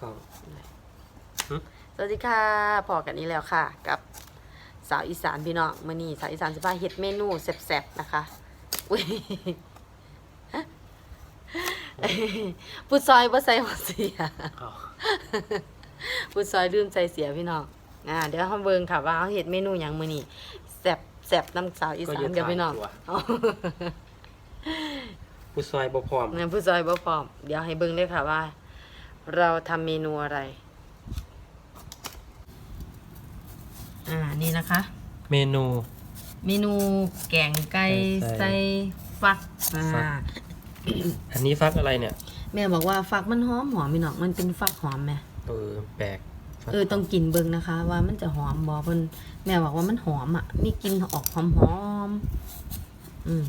กล่องสวัสดีค่ะพอกันนี้แล้วค่ะ กับสาวอีสานพี่น้องมื่อนี้สาวอีสานจะพาเฮ็ดเมนูแซ่บๆนะคะอุ้ยผู้ซอยบ่ใส่หัวเสียอ๋อผู้ซอยลืมใส่เสียพี่น้องอ่าเดี๋ยวเฮาเบิ่งค่ะว่าเฮาเฮ็ดเมนูหยังมื้อนี้แซ่บแซ่บน้ำสาวอีก็สาอนย่าเดี๋ยวพี่น้องถ่ายตัวเอาผู้ซอยบ่พร้อมงั้นผู้ซอยบ่พร้อม เดี๋ยวให้เบิ่งเลยค่ะว่า เราทำเมนูอะไร อ่า นี่นะคะ เมนู เมนูแกงไก่ใส่ใส่ฟักอ่าฟักอันนี้ฟักอะไรเนี่ย แม่บอกว่าฟักมันหอมหอมพี่น้องมันเป็นฟักหอมไหมเออ แปลกฟักเออต้องกินเบิ่งนะคะ ว่ามันจะหอมบ่เพิ่นแม่บอกว่ามันหอมอะมีกลิ่นออกหอมหอมๆอืม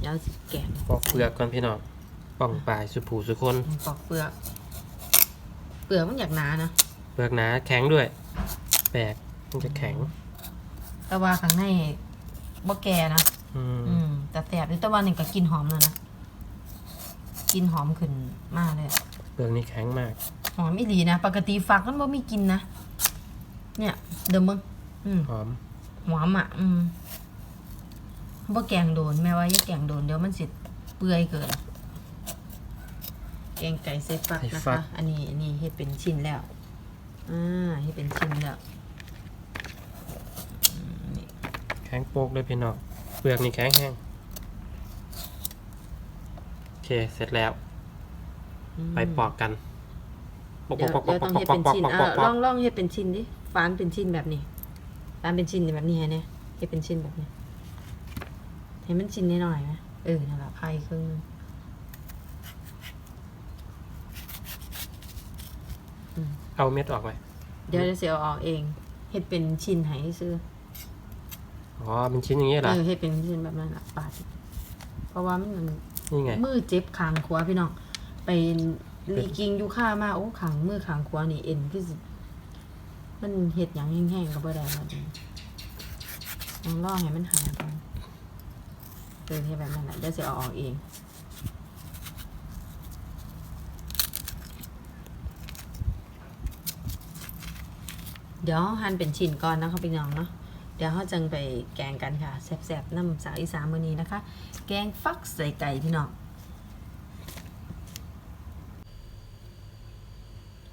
เดี๋ยวสิแกงปอกเปลือกก่อนพี่น้องป่องปลายสุผูสุคนปอกเปลือก เปลือกมันอยากหนานะเปลือกหนาแข็งด้วย แปลกมันจะแข็ง แต่ว่าข้างในบ่แก่นะอืมอืมแต่แสบอยู่แต่ว่านี่ก็กลินหอมแล้วนะกลินหอมขึ้นมากเลยเปลือกนี่แข็งมาก หอมอีหลีนะปกติฟักมันบ่มีกลินนะเนี่ย เดิมมึงอืม หอม หอมอะ อืมบ่แกงโดน แม่ว่าอย่าแกงโดน เดี๋ยวมันสิเปื่อยเกิน แกงไก่ใส่ฟักนะคะ อันนี้อันนี้เฮ็ดเป็นชิ้นแล้ว อ่าเฮ็ดเป็นชิ้นแล้วอืมนี่แข็งโปกเลยพี่น้องเปลือกนี่แข็งแห้งโอเคเสร็จแล้วอืมไปปอกกันปอกเดี๋ยวปอกปอเดี๋กยวปต้อองกปเฮ็อดกปเป็อกนปอกชิ้นปอกปอกปอ่าอกลองลองเฮ็ดเป็นชิ้นดิฟานเป็นชิ้นแบบนี้ฟานเป็นชิ้นแบบนี้ฮะเนี่ยเฮ็ดเป็นชิ้นแบบนี้เห็นมันชิ้นน้อยๆไหมเออนั่นแหละไข่ครึ่งนึง เอาเม็ดออกไหมเดี๋ยวจะเสียเอาออกเองเฮ็ดเป็นชิ้นให้ซื้ออ๋อเป็นชิ้นอย่างนี้เหรอเออเฮ็ดเป็นชิ้นแบบนั้นล่ะปาดเพราะว่ามันมันนี่ไงมือเจ็บขางขวาพี่น้องไปลีกิงอยู่ข้ามาโอ้ขางมือขางขวานี่เอ็นคือสิมันเฮ็ดหยังแห้งๆก็บ่ได้มาดนี้ต้องรอให้มันหายก่อนเออเฮ็ดแบบนั้นแหละเดี๋ยวสิเอาออกเอง เดี๋ยวหั่นเป็นชิ้นก่อนนะคะพี่น้องเนาะเดี๋ยวเขาจังไปแกงกันค่ะแซ่บๆน้ำสาวอีสานมื้อนี้นะคะ แกงฟักใส่ไก่พี่น้อง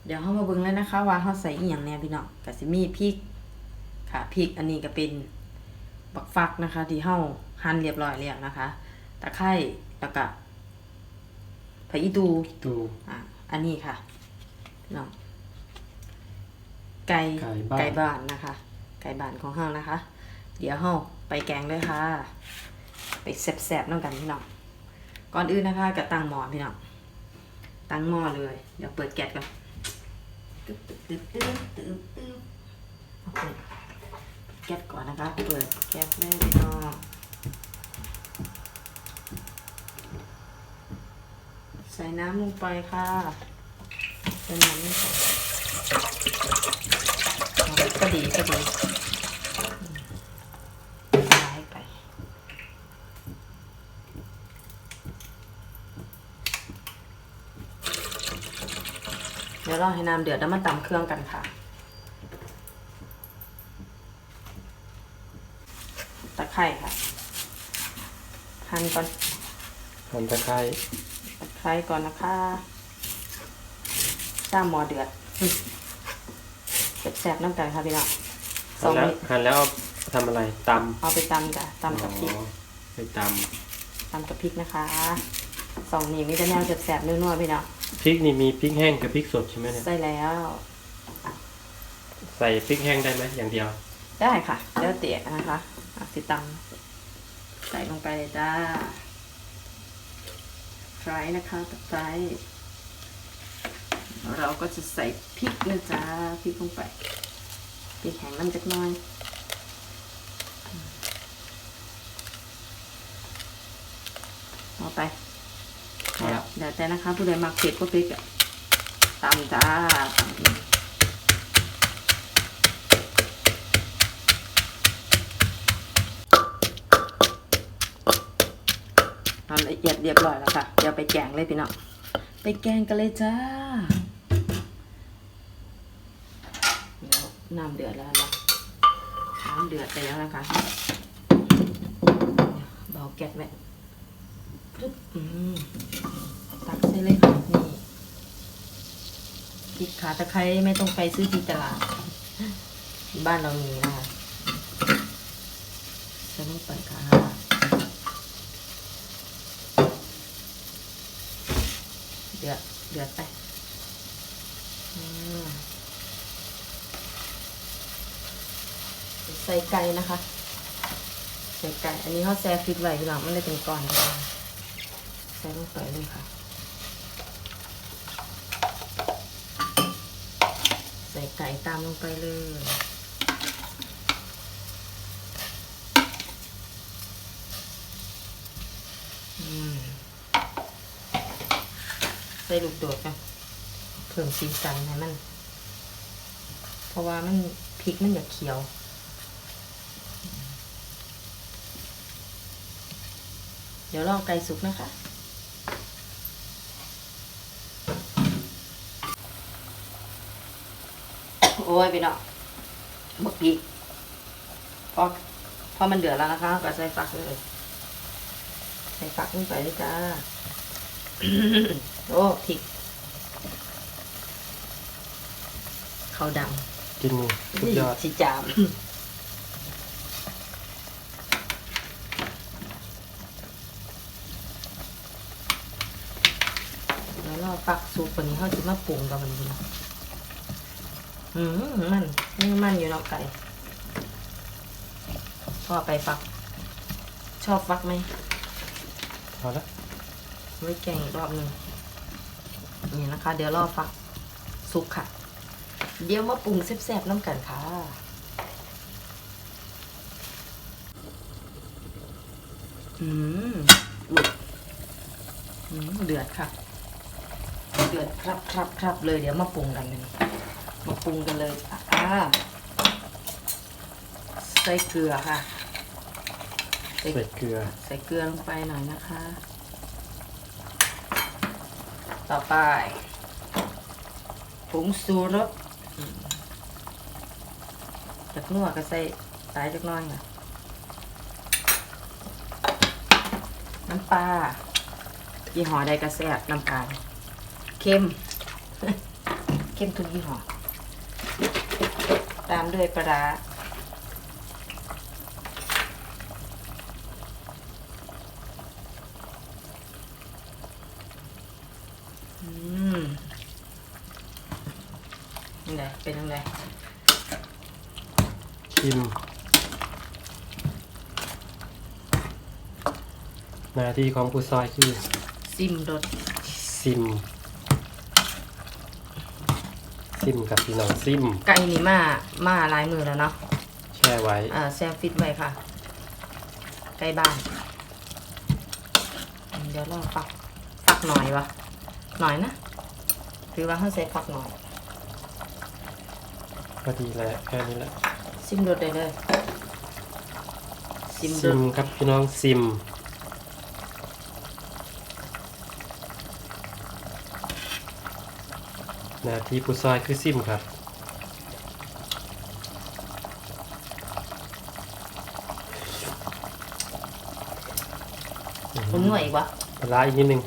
เดี๋ยวเขามาเบิ่งเลยนะคะ ว่าเขาใส่อีหยังแหน่พี่น้องก็สิมีพริกค่ะพริกอันนี้ก็เป็นบักฟักนะคะ ที่เฮาหั่นเรียบร้อยแล้วนะคะตะไคร้แล้วก็ผักอีตูดูอะอันนี้ค่ะพี่น้อง ไก่ไก่บ้านบ้านนะคะ ไก่บ้านของเฮานะคะ เดี๋ยวเฮาไปแกงเลยค่ะ ไปแซ่บๆน้องกันพี่น้องก่อนอื่นนะคะก็ตั้งหม้อพี่น้องตั้งหม้อเลย เดี๋ยวเปิดแก๊สก่อนตึ๊บตึ๊บตึ๊บตึ๊บตึ๊บตึ๊บเอาเปิดแก๊สก่อนนะคะ เปิดแก๊สเลยพี่น้องใส่น้ำลงไปค่ะใส่น้ำลงไปเอา ก็ดีก็ดีย้ายไปเดี๋ยวรอให้น้ำเดือดแล้วมาตำเครื่องกันค่ะ ตะไคร่ค่ะ หั่นก่อนหั่นตะไคร้ตะไคร้ก่อนนะคะจ้ามหมอเดือด แซ่บๆน้ำกันค่ะพี่น้องสหั่อนงแล้วนิดหั่นแล้วเอาทำอะไรตำเอาไปตำจ้ะตำกับพริก อ๋อไปตตำกับพริกนะคะสองนี่มีแต่แนวแซ่บๆนัวๆพี่น้องำพริกนี่มีพริกแห้งกับพริกสดใช่ไหมเนี่ยใส่แล้ว ใส่พริกแห้งได้ไหมอย่างเดียว ได้ค่ะแล้วเตี๋ยนะคะเอาสิตำใส่ลงไปเลยจ้าไคร้นะคะตะไคร้เราก็จะใส่พริกนะจ๊ะพริกลงไป พริกแห้งน้ำจักหน่อยเอไปเอาละเดี๋ยวแต่นะคะ ผู้ใดมักเผ็ดก็พริกอะตำจ้าตำอีกทำละเอียดเรียบร้อยแล้วค่ะ เดี๋ยวไปแกงเลยพี่น้อง ไปแกงกันเลยจ้า น้ำเดือดแล้วนะน้ำเดือดไปแล้วนะคะเบาแก๊สแบบปึ๊บอืมตักใส่เลยค่ะนี่พริกขาตะไคร้ไม่ต้องไปซื้อที่ตลาด บ้านเรามีนะคะต้องเปิดค่ะเดือดเดือดไปอืมใส่ ไก่นะคะใส่ไก่ อันนี้เขาแซ่ฟิตไว้พี่น้องไม่ได้เป็นก้อนก็ได้ใส่ลงไปเลยค่ะ ใส่ไก่ตามลงไปเลยอืมใส่ลูกโดดกันเพิ่มสีสันให้มัน เพราะว่ามันพริกมันอยากเขียว ดี๋ยวลองไก่สุกนะคะ โอ้ยพี่น้องบักพริกพอพอมันเดือดแล้วนะคะ ก็ใส่ฝักเลยใส่ฝักลงไปเลยจ้าโอ้พริกเขาวดกินำสุดยอดสิจาม แล้วเราปักซุปวันนี้เขาจะมาปรุงกับมันดีนะอืมมันนี่มันอยู่เนอกไก่พอไปฟัก ชอบฟักไหมพอละไว้แกงอีกรอบหนึ่งนี่นะคะ เดี๋ยวรอฟักซุปค่ะ เดี๋ยวมาปรุงแซ่บๆน้ำกันค่ะอืมอุ๊ยอืมเดือดค่ะ เดือดครับครับครับเลยเดี๋ยวมาปรุงกันเลยมาปรุงกันเลยค่ะอ่าใส่เกลือค่ะใส่ใส่เกลือ ใส่เกลือลงไปหน่อยนะคะ ต่อไปผงสูรสอืมจากนัวก็ใส่ตายจักหน้อยค่ะน้ำปลายี่ห้อใดก็แซ่บน้ำปลา เค็ม เค็มทุกยี่ห้อตามด้วยปลาร้าอืมยังไงเป็นยังไงชิมหน้าที่ของผู้ซอยคือ ซิมรสซิม ซิมกับพี่น้องซิมไก่นี่มามาหลายมือแล้วเนาะแช่ไว้อ่าแซฟฟิตไว้ค่ะใกล้บ้านอืมเดี๋ยวเราฟักฟักหน่อยวะหน่อยนะหรือว่าเขาใส่ฟักหน่อยพอดีแหละแค่นี้แหละซิมรสได้เลยซิมรซิสมครับพี่น้องซิม น้าที่ผู้ซอยคือซิมครับมันหน่วยอีกวะปลาร้าอีกนิดนึง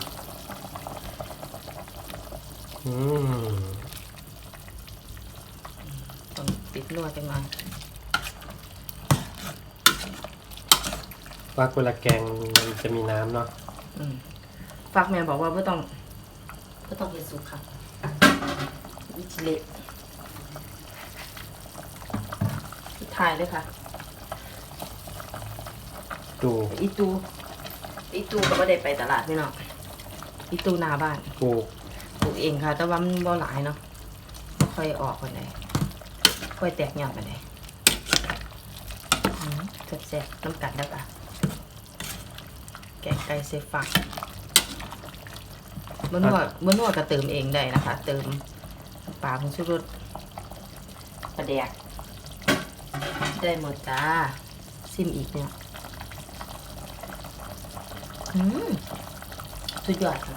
อืมต้องติดนวดกันมาว่าเวลาแกงมันจะมีน้ำเนาะอืมฟักแม่บอกว่าไม่ต้องไม่ต้องเห็นสุกค่ะวิ จิเละถ่ายเลยค่ะดูอีตู อีตูก็ไม่ได้ไปตลาดพี่น้องอีตูหนาบ้านปลูกปลูกเองค่ะ แต่ว่ามันบ่หลายเนาะบ่ค่อยออกกันไหนค่อยแตกหยอดกันไหนแซ่บๆน้ำกัดแล้วค่ะแกงไก่เซฟักเมื่อนวดเมื่อนวดก็เติมเองได้นะคะ เติม ปลาผงชูรสปลาแดก ได้หมดจ้าซิมอีกเนี่ยอืมสุดยอดค่ะ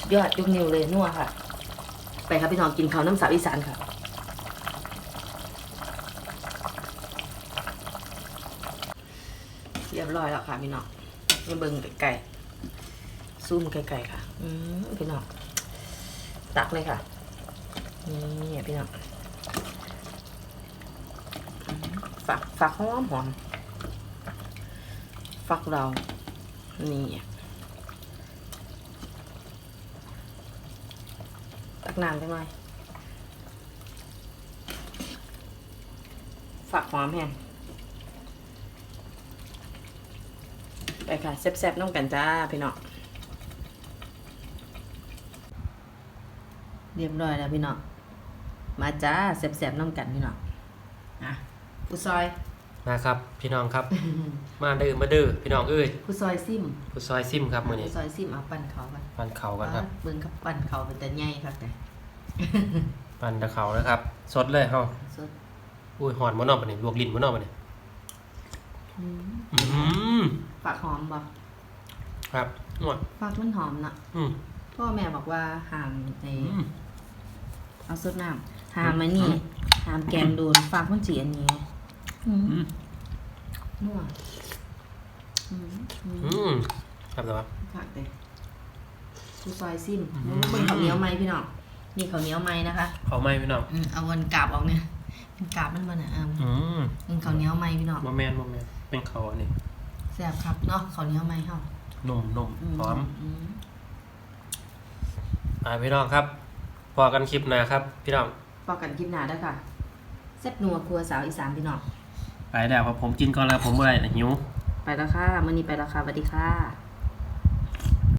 สุดยอดยกนิ้วเลยนัวค่ะ ไปครับพี่น้องกินข้าวน้ำสาบอีสานค่ะเรียบร้อยแล้วค่ะพี่น้องมาเบิ่งไก่ซุ่มไก่ๆค่ะ อืมพี่น้องตักเลยค่ะ นี่พี่น้องฝักฝักหอมหอมฝักเรา นี่ตักน้ำได้ไหมฝักหอมแห้งไปค่ะแซ่บๆน้องกันจ้าพี่น้องเรียบร้อยแล้วพี่น้อง มาจ้าแซ่บๆน้องกันพี่น้องอะผู้ซอยนะครับ พี่น้องครับ มาเด้อมาเด้อพี่น้องเอ้ยผู้ซอยซิมผู้ซอยซิมครับมื้อนี้ผู้ซอยซิมเอาปั่นเขากันปั่นเขากันครับเบิ่งกับปั่นเขาเป็นแต่ใหญ่ครับแต่ปั่นตะเขานะครับ สดเลยเฮาสดอุ้ยหอนบ่เนอกบัดนี้ลวกลิ้นบ่เนอกบัดนี้อืมอืมฝากหอมบ่ครับนวดฝากมันหอมนะอืมพ่อแม่บอกว่าห้ามในอืมเอาสดน้ำ ห้ามมันนี่ห้ามแกงโดนฝากมันสีอันนี้อืมอืมนัวอืมอืมอืมครับแต่ว่า ผักเลยผู้ซอยซิมอืม เป็นข้าวเหนียวไหมพี่น้องนี่ข้าวเหนียวไหมนะคะเขาไหม่พี่น้องอืมเอาวันกาบออกเนี่ยเป็นกาบมันมันอะอะอืมเป็นข้าวเหนียวไหมพี่น้องบ่แม่นบ่แม่นเป็นเขาอันนี้แซ่บครับเนาะข้าวเหนียวไหมเฮานุ่มนุ่มหอมอืมอ่าพี่น้องครับพอกันคลิปหน้าครับ พี่น้อง พอกันคลิปหน้าเด้อค่ะแซ่บนัวครัวสาวอีสานพี่น้องไปแล้วครับผมกินก่อนแล้วผมเมื่อยหิว ไปแล้วค่ะมื้อนี้ไปแล้วค่ะสวัสดีค่ะ